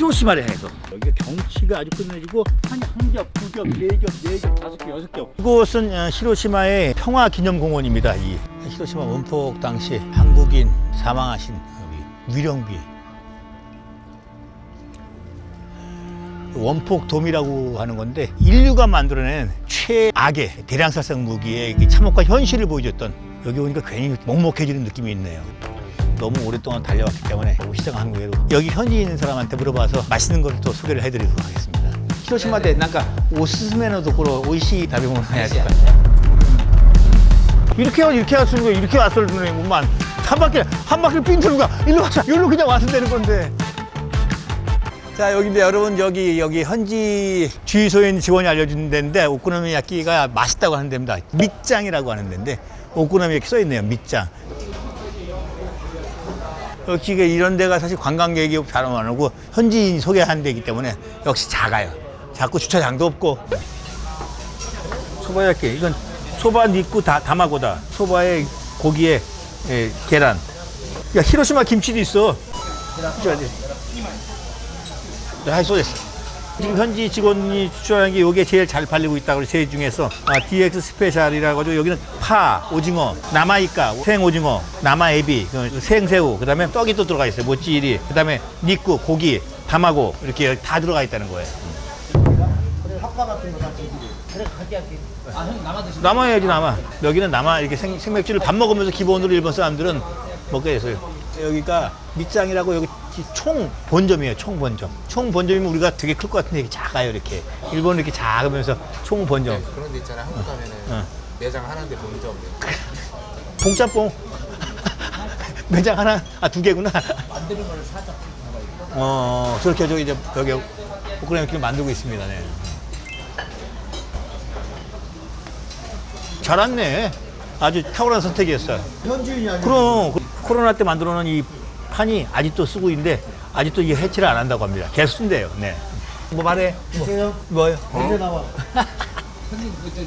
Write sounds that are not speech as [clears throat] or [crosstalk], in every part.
히로시마를 향해서 여기가 경치가 아주 끝내주고 한 한 겹, 두 겹, 네 겹, 네 겹, 다섯 겹, 여섯 겹. 이곳은 어, 히로시마의 평화기념공원입니다. 이 히로시마 원폭 당시 한국인 사망하신 여기 위령비 원폭돔이라고 하는 건데 인류가 만들어낸 최악의 대량살상 무기의 그 참혹한 현실을 보여줬던 여기 오니까 괜히 먹먹해지는 느낌이 있네요. 너무 오랫동안 달려왔기 때문에 시장 한국에로 여기 현지에 있는 사람한테 물어봐서 맛있는 것을 또 소개를 해드리도록 하겠습니다. 히로시마 대 뭔가 오스스메노 도코로 오이시 다비모노 해야지. 이렇게 와 이렇게 왔으면 거 이렇게 왔을 때만 한 바퀴 한 바퀴 삥 돌고 가 일로 가자 여기로 그냥 왔으면 되는 건데. 자 여기인데 여러분 여기 여기 현지 주유소에 직원이 알려준 데인데 오코노미야끼가 맛있다고 하는 데입니다. 밑장이라고 하는 데인데 오코노미 이렇게 써 있네요. 밑장. 역시 이게 이런 데가 사실 관광객이 잘 안 오고 현지인이 소개한 데이기 때문에 역시 작아요. 작고 주차장도 없고. 소바야끼 이건 소바 니꾸 다 다마고다. 소바에 고기에 예, 계란. 야 히로시마 김치도 있어. 네, 쏘됐어. 지금 현지 직원이 추천한 게 이게 제일 잘 팔리고 있다고 세 중에서 아, DX 스페셜이라고 하죠. 여기는 파, 오징어, 남아이까, 생오징어, 남아에비, 그 생새우, 그 다음에 떡이 또 들어가 있어요. 모찌리, 그 다음에 니꾸, 고기, 담하고 이렇게 다 들어가 있다는 거예요. 남아야지 남아. 여기는 남아 이렇게 생, 생맥주를 밥 먹으면서 기본으로 일본 사람들은 먹게 돼서요. 여기가 밑장이라고 여기 총 본점이에요. 총 본점. 총 본점이면 우리가 되게 클 것 같은데 이게 작아요. 이렇게 일본 이렇게 작으면서 총 본점. 그런 데 있잖아요. 한국 가면은 어. 매장 하나인데 본점. [laughs] 봉짬뽕 [laughs] 매장 하나 아 두 개구나. 만드는 걸 살짝 어 저렇게 저 이제 여기 오크라이나를 만들고 있습니다. 네. 잘 왔네. 아주 탁월한 선택이었어요. 현지인이 아니고 그럼 그 코로나 때 만들어 놓은 이 판이 아직도 쓰고 있는데 아직도 이 해체를 안 한다고 합니다. 계속 쓴대요. 네. 뭐 말해? 뭐, 보세요. 뭐요? 언제 나와? [laughs]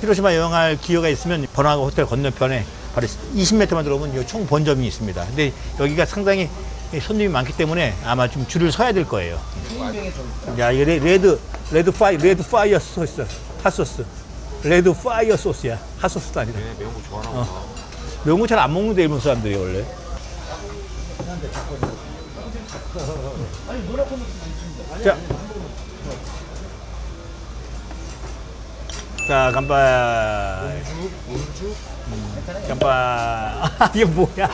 히로시마 여행할 기회가 있으면 번화가 호텔 건너편에 바로 20m만 들어오면 이 총 본점이 있습니다. 근데 여기가 상당히 손님이 많기 때문에 아마 좀 줄을 서야 될 거예요. 야, 이게 레- 레드, 레드 파이, 레드 파이어 소스, 핫소스. 레드 파이어 소스야. 핫소스도 아니라. 얘네 매운 거 좋아하나 어. 보다. 매운 거 잘 안 먹는데, 일본 사람들이 원래. 자. 자, 간발. 온주? 간발. [laughs] 이게 뭐야?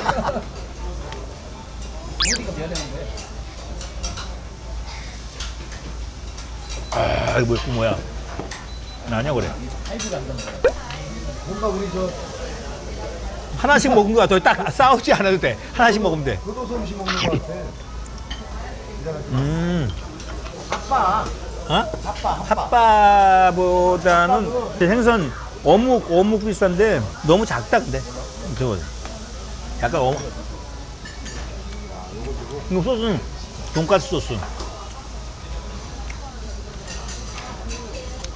아, 이거 뭐야? 뭐야? 나냐 그래? 뭔가 우리 저 하나씩 먹은 거 같아. 딱 싸우지 않아도 돼. 하나씩 먹으면 돼. 교도소 음식 먹는 것 같아. 음. 아빠, 어? 아빠, 아빠. 핫바 보다는 생선 어묵 어묵 비싼데 너무 작다 근데 저거 약간 어묵 이거 소스는 돈가스 소스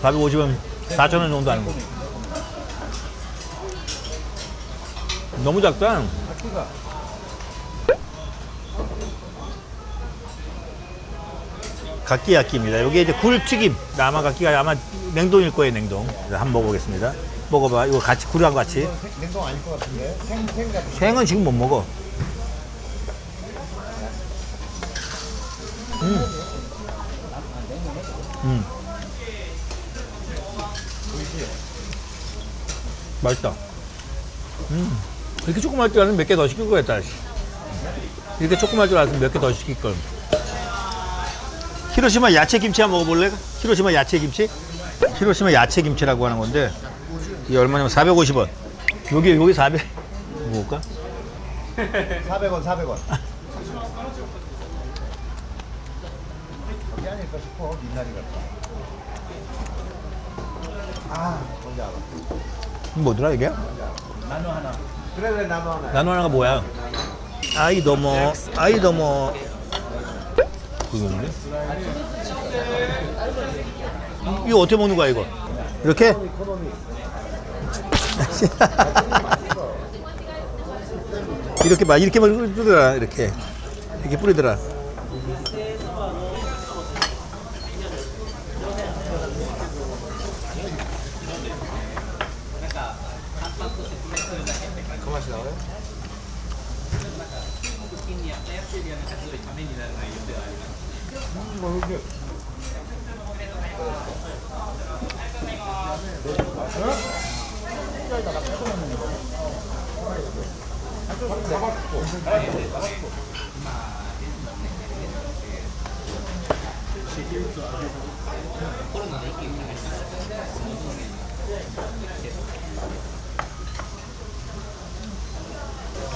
밥이 50원 4천 원 정도 하는 거 너무 작다 각기야끼입니다. 여기 이제 굴튀김. 아마 각기가 아마 냉동일 거예요, 냉동. 그래서 한번 먹어보겠습니다. 먹어봐. 이거 같이, 굴하고 같이. 생- 냉동 아닐 것 같은데. 생, 생 같은. 생은 지금 못 먹어. 음. 음. 맛있다. 음. 이렇게 조그만 줄 알았으면 몇 개 더 시킬 거였다. 씨. 이렇게 조그만 줄 알았으면 몇 개 더 시킬 걸. 히로시마 야채 김치 한번 먹어볼래? 히로시마 야채 김치? 히로시마 야채 김치라고 하는 건데 이게 얼마냐면 450원. 여기 여기 400. 먹을까? 400원, 400원. 저기 아닐까 싶어, 민날이 같다. 아, 뭔지 알아. 뭐더라 이게? 나노 하나. 그래, 그래, 나노 하나. 나노 하나가 뭐야? 아이더머 아이더머 그건데? 이거 어떻게 먹는 거야 이거? 이렇게? [laughs] 이렇게 막 이렇게 막 뿌리더라 이렇게 이렇게 뿌리더라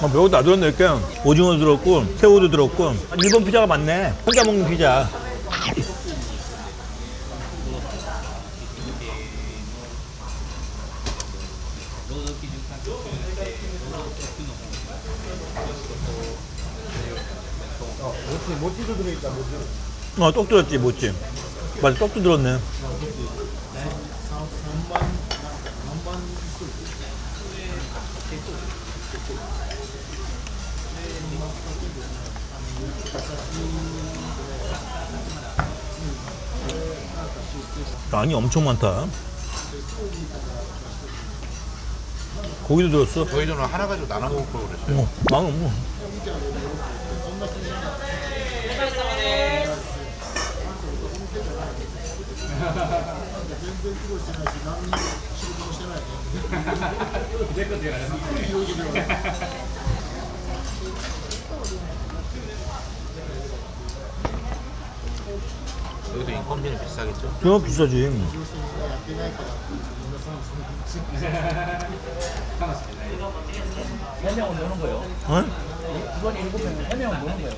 아, 별것도 다 들었네 이렇게 오징어 들었고 새우도 들었고. 일본 피자가 많네. 혼자 먹는 피자 모찌 모찌도 들어있다 모찌. 어, 떡 들었지, 뭐지? 맞아, 떡도 들었네. 양이 엄청 많다. 고기도 들었어. 저희들은 하나 가지고 나눠 먹을 걸 그랬어요. 어, 망은 뭐. 여기도 인건비는 비싸겠죠? 그거 비싸지. 노는 거예요. 어? 이번 일곱 명은 세 명은 노는 거예요.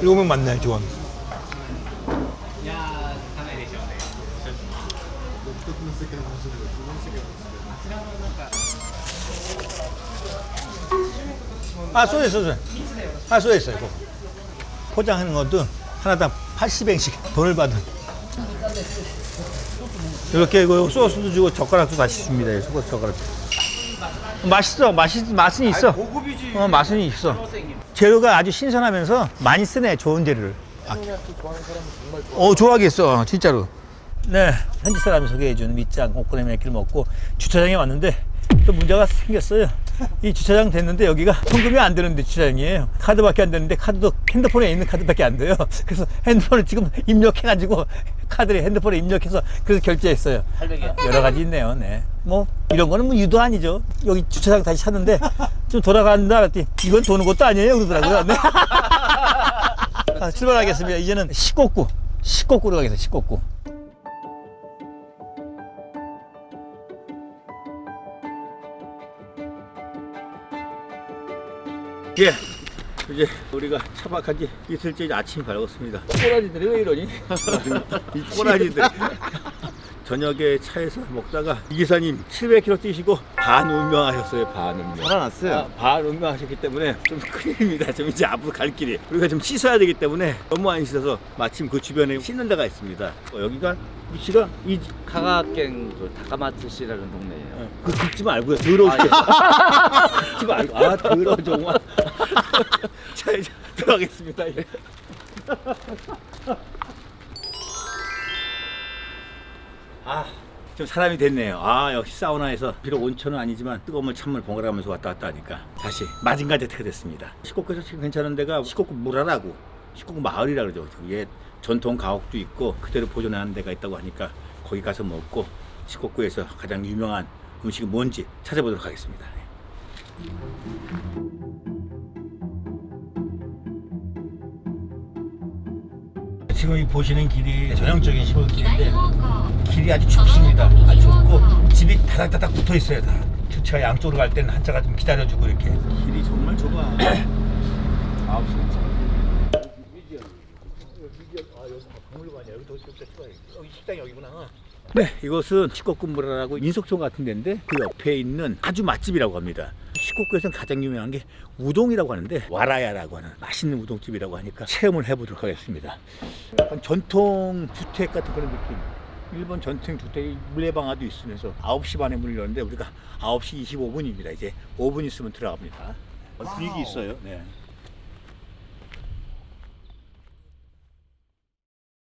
일곱 명 맞네, 지원. 아, 쏘여, 쏘여. 아, 쏘여 있어, 이거. 포장하는 것도 하나당 80엔씩 돈을 받은. 이렇게 그 소스도 주고 젓가락도 다시 줍니다, 이 소스 젓가락. 맛있어, 맛있, 맛은 있어. 고급이지. 어, 맛은 있어. 재료가 아주 신선하면서 많이 쓰네, 좋은 재료를. 아, 어, 좋아하겠어, 진짜로. 네, 현지 사람이 소개해 준 밑장 오코노미야끼를 먹고 주차장에 왔는데 또 문제가 생겼어요. 이 주차장 됐는데 여기가 통금이 안 되는데 주차장이에요. 카드밖에 안 되는데 카드도 핸드폰에 있는 카드밖에 안 돼요. [laughs] 그래서 핸드폰을 지금 입력해 가지고 카드를 핸드폰에 입력해서 그래서 결제했어요. 800이요. 여러 가지 있네요. 네. 뭐 이런 거는 뭐 유도 아니죠. 여기 주차장 다시 찾는데 좀 돌아간다 그랬더니 이건 도는 것도 아니에요 그러더라고요. 네. [laughs] 아, 출발하겠습니다. 이제는 시곡구, 시곡구로 가겠습니다. 시곡구. 예. 이제 우리가 차박한 지 이틀째 아침이 밝았습니다. 꼬라지들이 왜 이러니? [laughs] 이 꼬라지들. 저녁에 차에서 먹다가 이 기사님 700km 뛰시고 반 운명하셨어요. 반 운명. 살아났어요. 아, 반 운명하셨기 때문에 좀 큰일입니다. 좀 이제 앞으로 갈 길이 우리가 좀 씻어야 되기 때문에 너무 안 씻어서 마침 그 주변에 씻는 데가 있습니다. 어, 여기가 위치가 이 가가갱 그 다카마츠시라는 동네예요. 그 긁지 말고요. 더러워 아, 예. [laughs] 긁지 말고. 아, 더러워, 정말. [laughs] 자, 이제 들어가겠습니다. 예. 아, 좀 사람이 됐네요. 아, 역시 사우나에서 비록 온천은 아니지만 뜨거운 물 찬물 번갈아 가면서 왔다 갔다 하니까 다시 마징가 제트가 됐습니다. 시코쿠에서 지금 괜찮은 데가 시코쿠 무라라고 시코쿠 마을이라 그러죠. 저기에 전통 가옥도 있고 그대로 보존하는 데가 있다고 하니까 거기 가서 먹고 시코쿠에서 가장 유명한 음식이 뭔지 찾아보도록 하겠습니다. 지금 이 보시는 길이 전형적인 시골 길인데 길이 아주 좁습니다. 아주 좁고 집이 다닥다닥 붙어 있어요. 다. 주차가 양쪽으로 갈 때는 한 차가 좀 기다려주고 이렇게. 길이 정말 좁아. [clears throat] 아홉 시 여기 식당 여기구나. 네, 이것은 시코쿠무라라고 인석촌 같은 데인데 그 옆에 있는 아주 맛집이라고 합니다. 시코쿠에서는 가장 유명한 게 우동이라고 하는데 와라야라고 하는 맛있는 우동집이라고 하니까 체험을 해보도록 하겠습니다. 약간 전통 주택 같은 그런 느낌. 일본 전통 주택이 물레방아도 있으면서 9시 반에 문을 열는데 우리가 9시 25분입니다. 이제 5분 있으면 들어갑니다. 분위기 있어요. 네.